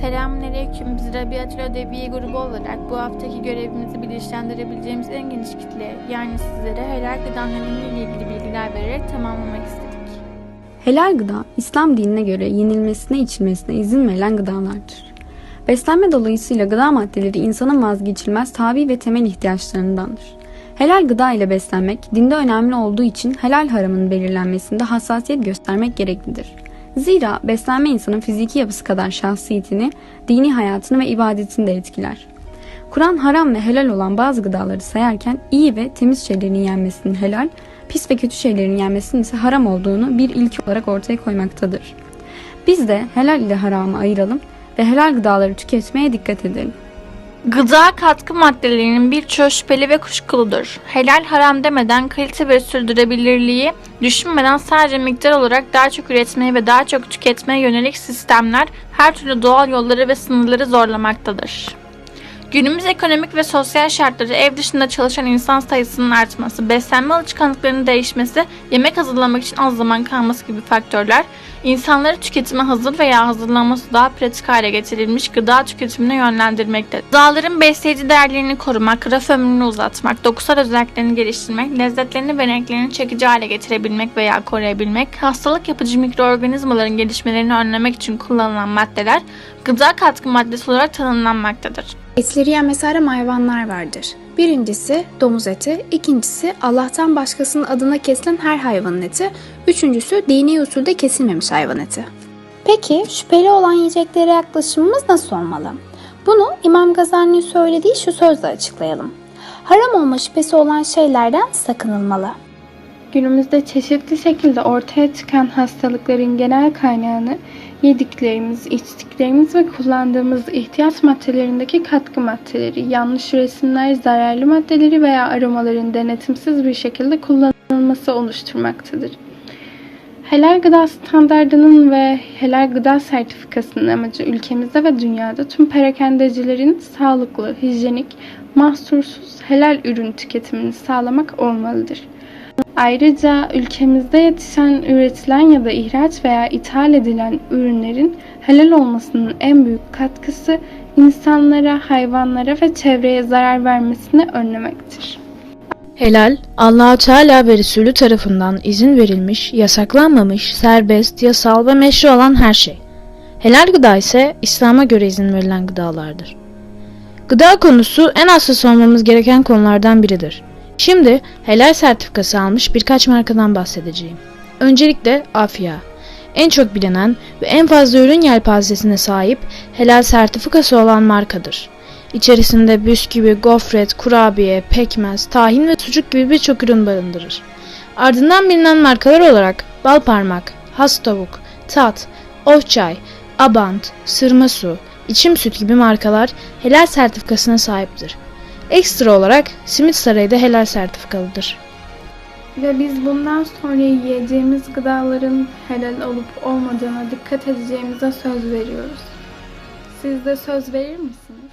Selamünaleyküm. Biz Rabiatül Ödeviye grubu olarak bu haftaki görevimizi bilinçlendirebileceğimiz en geniş kitle yani sizlere helal gıdanın önemiyle ilgili bilgiler vererek tamamlamak istedik. Helal gıda, İslam dinine göre yenilmesine içilmesine izin verilen gıdalardır. Beslenme dolayısıyla gıda maddeleri insanın vazgeçilmez tabi ve temel ihtiyaçlarındandır. Helal gıda ile beslenmek dinde önemli olduğu için helal haramın belirlenmesinde hassasiyet göstermek gereklidir. Zira beslenme insanın fiziki yapısı kadar şahsiyetini, dini hayatını ve ibadetini de etkiler. Kur'an haram ve helal olan bazı gıdaları sayarken iyi ve temiz şeylerin yenmesinin helal, pis ve kötü şeylerin yenmesinin ise haram olduğunu bir ilki olarak ortaya koymaktadır. Biz de helal ile haramı ayıralım ve helal gıdaları tüketmeye dikkat edelim. Gıda katkı maddelerinin birçoğu şüpheli ve kuşkuludur. Helal haram demeden kalite ve sürdürülebilirliği düşünmeden sadece miktar olarak daha çok üretmeye ve daha çok tüketmeye yönelik sistemler her türlü doğal yolları ve sınırları zorlamaktadır. Günümüz ekonomik ve sosyal şartları ev dışında çalışan insan sayısının artması, beslenme alışkanlıklarının değişmesi, yemek hazırlamak için az zaman kalması gibi faktörler, insanları tüketime hazır veya hazırlanması daha pratik hale getirilmiş gıda tüketimine yönlendirmektedir. Gıdaların besleyici değerlerini korumak, raf ömrünü uzatmak, dokusal özelliklerini geliştirmek, lezzetlerini ve renklerini çekici hale getirebilmek veya koruyabilmek, hastalık yapıcı mikroorganizmaların gelişmelerini önlemek için kullanılan maddeler gıda katkı maddesi olarak tanımlanmaktadır. Etleri yenmesi haram hayvanlar vardır. Birincisi domuz eti, ikincisi Allah'tan başkasının adına kesilen her hayvanın eti, üçüncüsü dini usulde kesilmemiş hayvan eti. Peki şüpheli olan yiyeceklere yaklaşımımız nasıl olmalı? Bunu İmam Gazali'nin söylediği şu sözle açıklayalım. Haram olma şüphesi olan şeylerden sakınılmalı. Günümüzde çeşitli şekilde ortaya çıkan hastalıkların genel kaynağını yediklerimiz, içtiklerimiz ve kullandığımız ihtiyaç maddelerindeki katkı maddeleri, yanlış üretimler, zararlı maddeleri veya aromaların denetimsiz bir şekilde kullanılması oluşturmaktadır. Helal gıda standardının ve helal gıda sertifikasının amacı ülkemizde ve dünyada tüm perakendecilerin sağlıklı, hijyenik, mahsursuz helal ürün tüketimini sağlamak olmalıdır. Ayrıca ülkemizde yetişen, üretilen ya da ihraç veya ithal edilen ürünlerin helal olmasının en büyük katkısı insanlara, hayvanlara ve çevreye zarar vermesini önlemektir. Helal, Allah Teala ve Resulü tarafından izin verilmiş, yasaklanmamış, serbest, yasal ve meşru olan her şey. Helal gıda ise İslam'a göre izin verilen gıdalardır. Gıda konusu en hassas olmamız gereken konulardan biridir. Şimdi helal sertifikası almış birkaç markadan bahsedeceğim. Öncelikle Afya. En çok bilinen ve en fazla ürün yelpazesine sahip helal sertifikası olan markadır. İçerisinde bisküvi, gofret, kurabiye, pekmez, tahin ve sucuk gibi birçok ürün barındırır. Ardından bilinen markalar olarak Balparmak, Has Tavuk, Tat, Ofçay, Abant, Sırma Su, İçim Süt gibi markalar helal sertifikasına sahiptir. Ekstra olarak Simit Sarayı da helal sertifikalıdır. Ve biz bundan sonra yiyeceğimiz gıdaların helal olup olmadığına dikkat edeceğimize söz veriyoruz. Siz de söz verir misiniz?